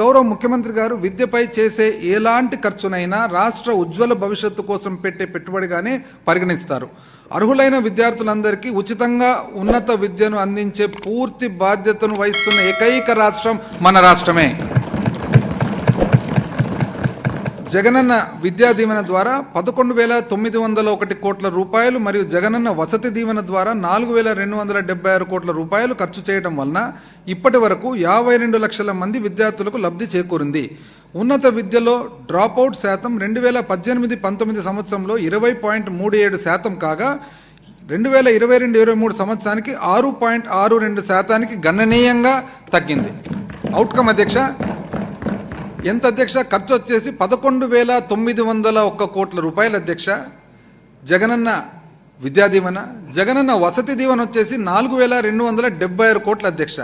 గౌరవ ముఖ్యమంత్రి గారు విద్యపై చేసే ఎలాంటి ఖర్చునైనా రాష్ట్ర ఉజ్వల భవిష్యత్తు కోసం పెట్టే పెట్టుబడిగానే పరిగణిస్తారు. అర్హులైన విద్యార్థులందరికీ ఉచితంగా ఉన్నత విద్యను అందించే పూర్తి బాధ్యతను వహిస్తున్న ఏకైక రాష్ట్రం మన రాష్ట్రమే. జగనన్న విద్యా దీవెన ద్వారా పదకొండు వేల తొమ్మిది వందల ఒకటి కోట్ల రూపాయలు మరియు జగనన్న వసతి దీవెన ద్వారా నాలుగు వేల రెండు వందల డెబ్బై ఆరు కోట్ల రూపాయలు ఖర్చు చేయడం వలన ఇప్పటి వరకు యాభై రెండు లక్షల మంది విద్యార్థులకు లబ్ధి చేకూరింది. ఉన్నత విద్యలో డ్రాపౌట్ శాతం రెండు వేల పద్దెనిమిది పంతొమ్మిది సంవత్సరంలో ఇరవై పాయింట్ మూడు ఏడు శాతం కాగా రెండు వేల ఇరవై రెండు ఇరవై మూడు సంవత్సరానికి ఆరు పాయింట్ ఆరు రెండు శాతానికి గణనీయంగా తగ్గింది. అవుట్కమ్ అధ్యక్ష ఎంత అధ్యక్ష? ఖర్చు వచ్చేసి పదకొండు వేల తొమ్మిది వందల ఒక్క కోట్ల రూపాయల అధ్యక్ష. జగనన్న విద్యా దీవెన జగనన్న వసతి దీవెన వచ్చేసి నాలుగు వేల రెండు వందల డెబ్బై ఆరు కోట్ల అధ్యక్ష.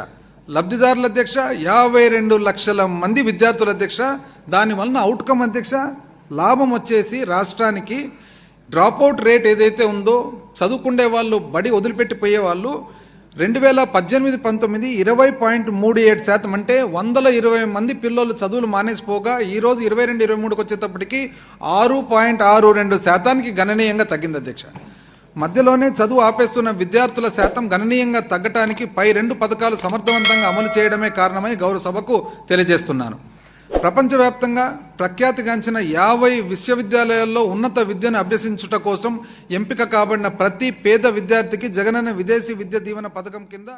లబ్ధిదారుల అధ్యక్ష యాభై రెండు లక్షల మంది విద్యార్థుల అధ్యక్ష. దాని వలన అవుట్కమ్ అధ్యక్ష లాభం వచ్చేసి రాష్ట్రానికి డ్రాప్అవుట్ రేట్ ఏదైతే ఉందో చదువుకుండే వాళ్ళు బడి వదిలిపెట్టిపోయే వాళ్ళు రెండు వేల పద్దెనిమిది పంతొమ్మిది ఇరవై పాయింట్ మూడు ఏడు శాతం అంటే వందల ఇరవై మంది పిల్లలు చదువులు మానేసిపోగా ఈరోజు ఇరవై రెండు ఇరవై మూడుకి వచ్చేటప్పటికి ఆరు పాయింట్ ఆరు రెండు శాతానికి గణనీయంగా తగ్గింది అధ్యక్ష. మధ్యలోనే చదువు ఆపేస్తున్న విద్యార్థుల శాతం గణనీయంగా తగ్గటానికి పై రెండు పథకాలు సమర్థవంతంగా అమలు చేయడమే కారణమని గౌరవ సభకు తెలియజేస్తున్నాను. ప్రపంచవ్యాప్తంగా ప్రఖ్యాతిగాంచిన యాభై విశ్వవిద్యాలయాల్లో ఉన్నత విద్యను అభ్యసించుట కోసం ఎంపిక కాబడిన ప్రతి పేద విద్యార్థికి జగనన్న విదేశీ విద్య దీవెన పథకం కింద